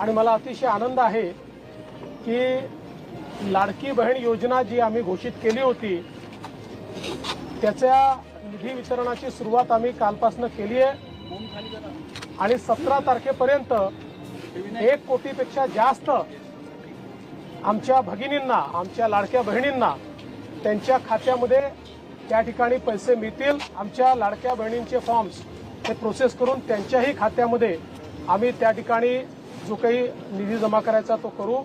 आणि मला अतिशय आनंद आहे की लाडकी बहीण योजना जी आम्ही घोषित केली होती त्याच्या निधी वितरणाची सुरुवात आम्ही कालपासून केली आहे. आणि सतरा तारखेपर्यंत एक कोटीपेक्षा जास्त आमच्या भगिनींना आमच्या लाडक्या बहिणींना त्यांच्या खात्यामध्ये त्या ठिकाणी पैसे मिळतील. आमच्या लाडक्या बहिणींचे फॉर्म्स हे प्रोसेस करून त्यांच्याही खात्यामध्ये आम्ही त्या ठिकाणी जो काही निधी जमा करायचा तो करू.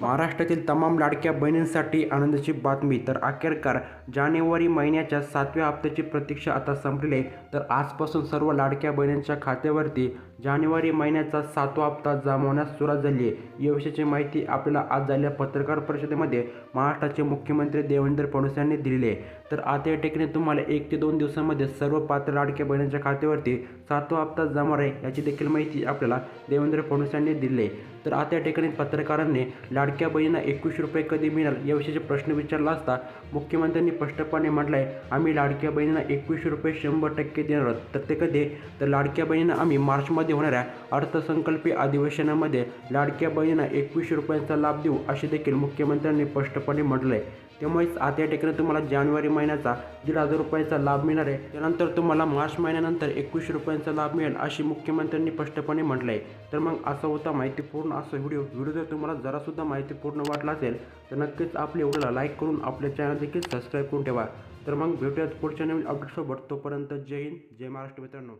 महाराष्ट्रातील तमाम लाडक्या बहिणींसाठी आनंदाची बातमी. तर अखेरकार जानेवारी महिन्याच्या सातव्या हप्त्याची प्रतीक्षा आता संपलेली आहे. तर आजपासून सर्व लाडक्या बहिणींच्या खात्यावरती जानेवारी महिन्याचा सातवा हप्ता जमवण्यास सुरुवात झाली आहे. याविषयीची माहिती आपल्याला आज झालेल्या पत्रकार परिषदेमध्ये महाराष्ट्राचे मुख्यमंत्री देवेंद्र फडणवीस यांनी दिलेली आहे. तर आता या ठिकाणी तुम्हाला एक ते दोन दिवसांमध्ये सर्व पात्र लाडक्या बहिणींच्या खात्यावरती सातवा हप्ता जमा आहे याची देखील माहिती आपल्याला देवेंद्र फडणवीस यांनी दिली आहे. तर आता या ठिकाणी पत्रकारांनी लाडक्या बहिणींना एकवीस रुपये कधी मिळणार याविषयीचे प्रश्न विचारला असता मुख्यमंत्र्यांनी स्पष्टपणे म्हटलं आहे आम्ही लाडक्या बहिणींना एकवीस रुपये शंभर टक्के देणार आहोत. तर ते कधी तर लाडक्या बहिणींना आम्ही मार्चमध्ये होणाऱ्या अर्थसंकल्पीय अधिवेशनामध्ये लाडक्या बहिणींना एकवीस रुपयांचा लाभ देऊ असे देखील मुख्यमंत्र्यांनी स्पष्टपणे म्हटलं आहे त्यामुळेच आता या ठिकाणी तुम्हाला जानेवारी महिन्याचा दीड हजार रुपयांचा लाभ मिळणार आहे. त्यानंतर तुम्हाला मार्च महिन्यानंतर एकवीसशे रुपयांचा लाभ मिळेल अशी मुख्यमंत्र्यांनी स्पष्टपणे म्हटलं आहे तर मग असा होता माहितीपूर्ण असा व्हिडिओ. व्हिडिओ जर तुम्हाला जरासुद्धा माहितीपूर्ण वाटला असेल तर नक्कीच आपल्या व्हिडिओला लाईक करून आपल्या चॅनल देखील सबस्क्राईब करून ठेवा. तर मग भेटूयात पुढच्या नवीन अपडेटसोबत तोपर्यंत जय हिंद जय महाराष्ट्र मित्रांनो.